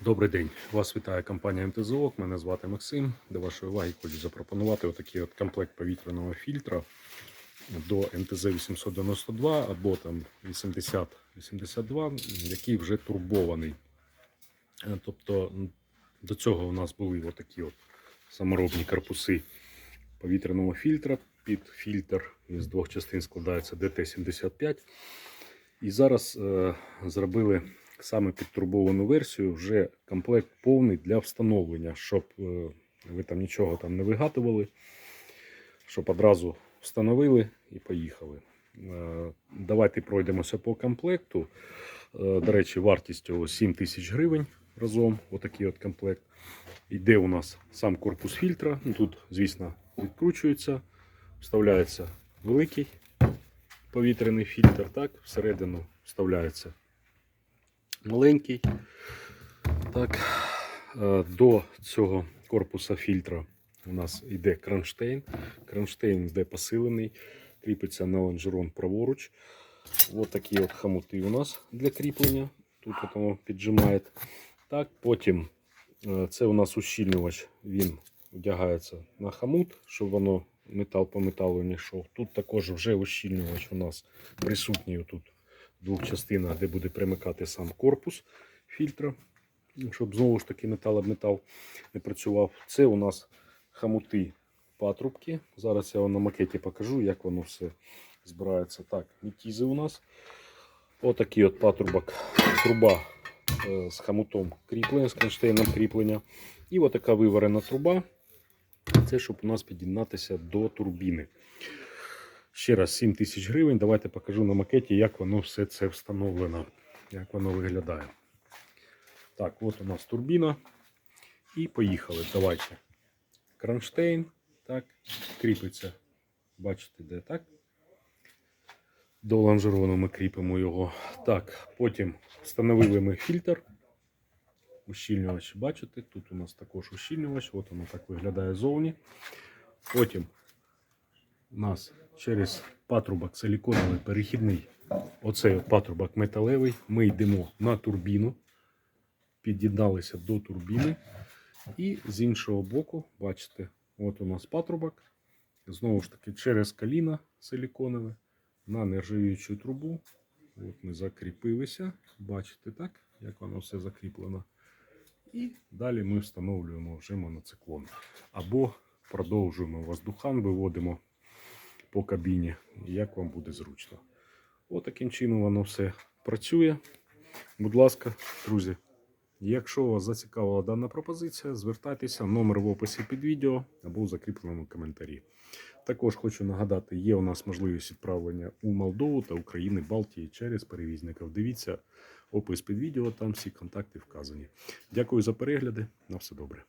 Добрий день. Вас вітає компанія МТЗОК. Мене звати Максим. До вашої уваги хочу запропонувати отакий от комплект повітряного фільтра до МТЗ 892 або там 8082, який вже турбований. Е, Тобто до цього у нас були отакі от саморобні корпуси повітряного фільтра. Під фільтр із двох частин складається ДТ-75. І зараз е, зробили саме підтурбовану версію, вже комплект повний для встановлення, щоб е, ви там нічого там не вигадували, щоб одразу встановили і поїхали. Е, Давайте пройдемося по комплекту. Е, До речі, вартість його 7 тисяч гривень разом. Отакий от комплект. Іде у нас сам корпус фільтра. Ну, Тут, звісно, відкручується, вставляється великий повітряний фільтр. Так, всередину вставляється маленький. Так, е, до цього корпуса фільтра у нас йде кронштейн. Кронштейн йде посилений, кріпиться на лонжерон праворуч. Ось такі от хомути у нас для кріплення. Тут от воно піджимає. Так, потім е, це у нас ущільнювач, він вдягається на хомут, щоб воно метал по металу не йшов. Тут також вже ущільнювач у нас присутній тут двох частинах, де буде примикати сам корпус фільтра, щоб знову ж таки метал об метал не працював. Це у нас хомути патрубки. Зараз я вам на макеті покажу, як воно все збирається. Так, мітізи у нас. Отакий от патрубок, труба е, з хомутом кріплення, з кронштейном кріплення. І отака виварена труба. Це щоб у нас під'єднатися до турбіни. Ще раз 7 тисяч гривень. Давайте покажу на макеті, як воно все це встановлено, як воно виглядає. Так, от у нас турбіна. І поїхали. Давайте. Кронштейн. Так, кріпиться. Бачите, де так? До лонжерону ми кріпимо його. Так, потім встановили ми фільтр. Ущільнювач, бачите, тут у нас також ущільнювач, от воно так виглядає зовні. Потім нас через патрубок силіконовий перехідний, оцей от патрубок металевий, ми йдемо на турбіну, під'єдналися до турбіни. І з іншого боку, бачите, от у нас патрубок. Знову ж таки, через коліна силіконове на нержавіючу трубу. От ми закріпилися. Бачите, так, як воно все закріплено. І далі ми встановлюємо вже моноциклон. Або продовжуємо воздухан, виводимо по кабіні, як вам буде зручно. От таким чином воно все працює. Будь ласка, друзі, якщо вас зацікавила дана пропозиція, звертайтеся, номер в описі під відео або в закріпленому коментарі. Також хочу нагадати, є у нас можливість відправлення у Молдову та України Балтії через перевізників. Дивіться опис під відео, там всі контакти вказані. Дякую за перегляди. На все добре.